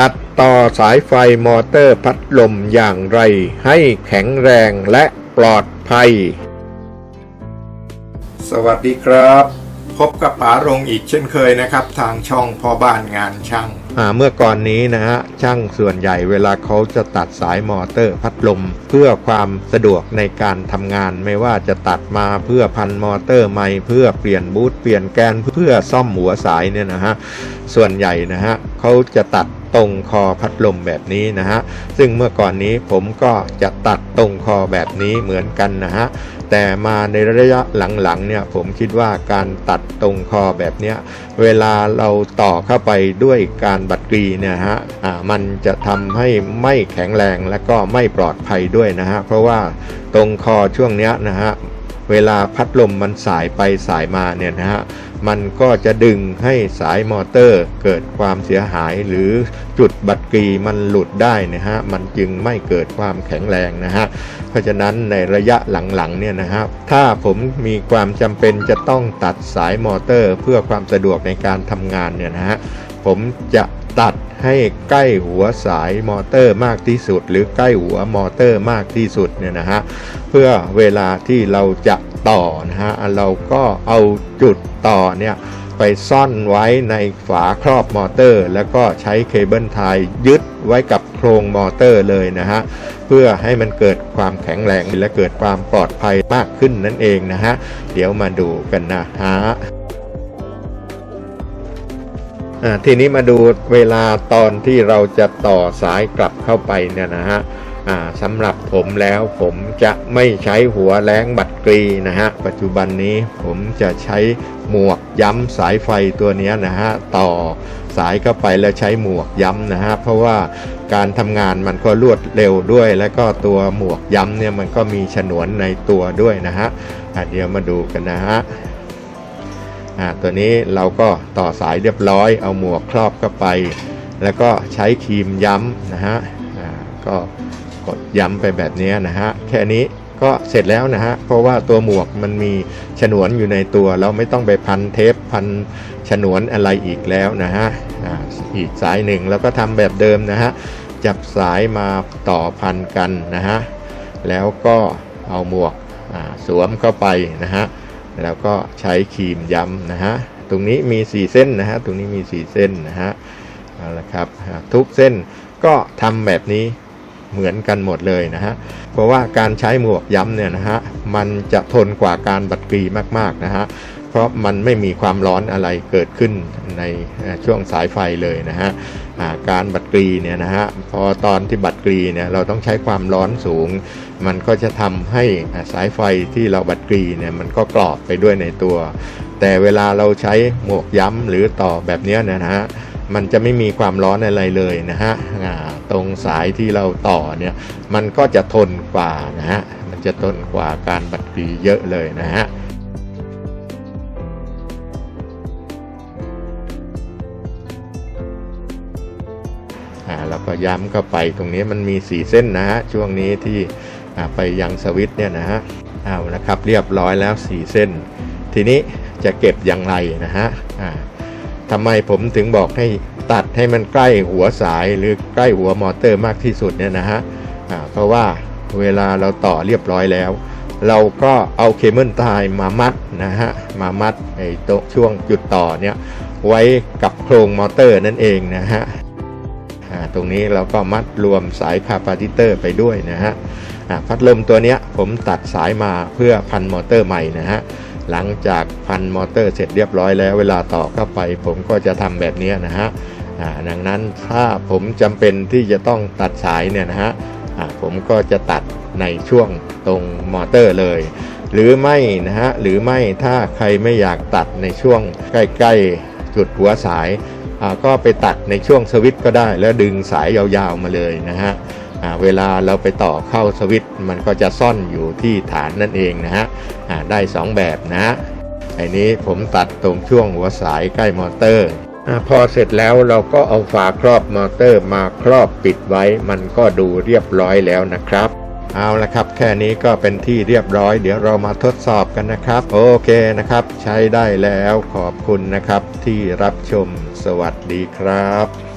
ตัดต่อสายไฟมอเตอร์พัดลมอย่างไรให้แข็งแรงและปลอดภัย สวัสดีครับ พบกับป๋ารงอีกเช่นเคยนะครับ ทางช่องพ่อบ้านงานช่างเมื่อก่อนนี้นะฮะช่างส่วนใหญ่เวลาเขาจะตัดสายมอเตอร์พัดลม เพื่อความสะดวกในการทำงานไม่ว่าจะตัดมาเพื่อพันมอเตอร์ใหม่เพื่อเปลี่ยนบูทเปลี่ยนแกนเพื่อซ่อมหัวสายเนี่ยนะฮะส่วนใหญ่นะฮะเขาจะตัด ตรงคอพัดลมแบบนี้นะฮะซึ่งเมื่อก่อนนี้ผมก็จะตัดตรงคอแบบนี้เหมือนกันนะฮะแต่มาในระยะหลังๆเนี่ยผมคิดว่าการตัดตรงคอแบบเนี้ยเวลาเราต่อเข้าไปด้วยการบัดกรีเนี่ยฮะอ่ามันจะทำให้ไม่แข็งแรงและก็ไม่ปลอดภัยด้วยนะฮะเพราะว่าตรงคอช่วงเนี้ยนะฮะเวลาพัดลมมันสายไปสายมาเนี่ยนะฮะ มันก็จะดึงให้สายมอเตอร์เกิดความเสียหาย หรือจุดบัดกรีมันหลุดได้นะฮะมันจึงไม่เกิดความแข็งแรงนะฮะเพราะฉะนั้นในระยะหลังๆเนี่ยนะฮะถ้าผมมีความจำเป็นจะต้องตัดสายมอเตอร์ เพื่อความสะดวกในการทำงานเนี่ยนะฮะผมจะตัดให้ใกล้หัวสายมอเตอร์มากที่สุด หรือใกล้หัวมอเตอร์มากที่สุดเนี่ยนะฮะเพื่อเวลาที่เราจะ ต่อนะฮะเราก็เอาจุดต่อเนี่ยไปซ่อนไว้ในฝาครอบมอเตอร์ แล้วก็ใช้เคเบิลไทยยึดไว้กับโครงมอเตอร์เลยนะฮะเพื่อให้มันเกิดความแข็งแรงและเกิดความปลอดภัยมากขึ้นนั่นเองนะฮะเดี๋ยวมาดูกันนะฮะ ทีนี้มาดูเวลาตอนที่เราจะต่อสายกลับเข้าไปเนี่ยนะฮะสำหรับผมแล้วผมจะไม่ใช้หัวแรงบัดกรีนะฮะปัจจุบันนี้ผมจะใช้หมวกย้ำสายไฟตัวนี้นะฮะต่อสายเข้าไปแล้วใช้หมวกย้ำนะฮะเพราะว่าการทำงานมันก็รวดเร็วด้วย แล้วก็ตัวหมวกย้ำเนี่ยมันก็มีฉนวนในตัวด้วยนะฮะเดี๋ยวมาดูกันนะฮะ อ่าตัวนี้เราก็ต่อสายเรียบร้อย เอาหมวกครอบเข้าไป แล้วก็ใช้ครีมย้ำนะฮะอ่าก็กดย้ำไปแบบนี้นะฮะแค่นี้ก็เสร็จแล้วนะฮะเพราะว่าตัวหมวกมันมีฉนวนอยู่ในตัวเราไม่ต้องไปพันเทปพันฉนวนอะไรอีกแล้วนะฮะอ่าอีกสายหนึ่งแล้วก็ทำแบบเดิมนะฮะจับสายมาต่อพันกันนะฮะแล้วก็เอาหมวกสวมเข้าไปนะฮะ แล้วก็ใช้ครีมย้ำนะฮะตรงนี้มี 4 เส้นนะฮะตรงนี้มี 4 เส้นนะฮะเอาละครับทุกเส้นก็ทำแบบนี้เหมือนกันหมดเลยนะฮะ เพราะว่าการใช้หมวกย้ำเนี่ยนะฮะ มันจะทนกว่าการบัดกรีมากๆนะฮะ เพราะมันไม่มีความร้อนอะไรเกิดขึ้นในช่วงสายไฟเลยนะฮะาการบัดกรีเนี่ยนะฮะพอตอนที่บัดกรีเนี่ยเราต้องใช้ความร้อนสูง มันก็จะทำให้สายไฟที่เราบัดกรีเนี่ยมันก็กรอบไปด้วยในตัว แต่เวลาเราใช้หมวกย้ำหรือต่อแบบเนี้ยนะฮะมันจะไม่มีความร้อนอะไรเลยนะฮะตรงสายที่เราต่อเนี่ยมันก็จะทนกว่านะฮะมันจะทนกว่าการบัดกรีเยอะเลยนะฮะ อ่าเราก็ย้ำเข้าไปตรงนี้มันมี 4 เส้นนะฮะช่วงนี้ที่ไปยังสวิตเนี่ยนะฮะเอานะครับเรียบร้อยแล้ว 4 เส้น ทีนี้จะเก็บอย่างไรนะฮะอ่าทำไมผมถึงบอกให้ตัดให้มันใกล้หัวสายหรือใกล้หัวมอเตอร์มากที่สุดเนี่ยนะฮะอ่าเพราะว่าเวลาเราต่อเรียบร้อยแล้ว เราก็เอาเคเบิลไทยมามัดนะฮะมามัดไอ้โตช่วงจุดต่อเนี่ยไว้กับโครงมอเตอร์นั่นเองนะฮะ ตรงนี้เราก็มัดรวมสายคาปาติเตอร์ไปด้วยนะฮะพัดลมตัวนี้ผมตัดสายมาเพื่อพันมอเตอร์ใหม่นะฮะหลังจากพันมอเตอร์เสร็จเรียบร้อยแล้ว เวลาต่อเข้าไปผมก็จะทำแบบนี้นะฮะดังนั้นถ้าผมจำเป็นที่จะต้องตัดสายเนี่ยนะฮะผมก็จะตัดในช่วงตรงมอเตอร์เลย หรือไม่นะฮะหรือไม่ถ้าใครไม่อยากตัดในช่วงใกล้ ๆ จุดหัวสาย ก็ไปตัดในช่วงสวิตก็ได้ แล้วดึงสายยาวๆมาเลยนะฮะเวลาเราไปต่อเข้าสวิตมันก็จะซ่อนอยู่ที่ฐานนั่นเองนะฮะได้ 2 แบบนะฮะไอ้นี้ผมตัดตรงช่วงหัวสายใกล้มอเตอร์อพอเสร็จแล้วเราก็เอาฝาครอบมอเตอร์มาครอบปิดไว้ มันก็ดูเรียบร้อยแล้วนะครับ เอาละครับ แค่นี้ก็เป็นที่เรียบร้อย เดี๋ยวเรามาทดสอบกันนะครับ โอเคนะครับ ใช้ได้แล้วขอบคุณนะครับที่รับชมสวัสดีครับ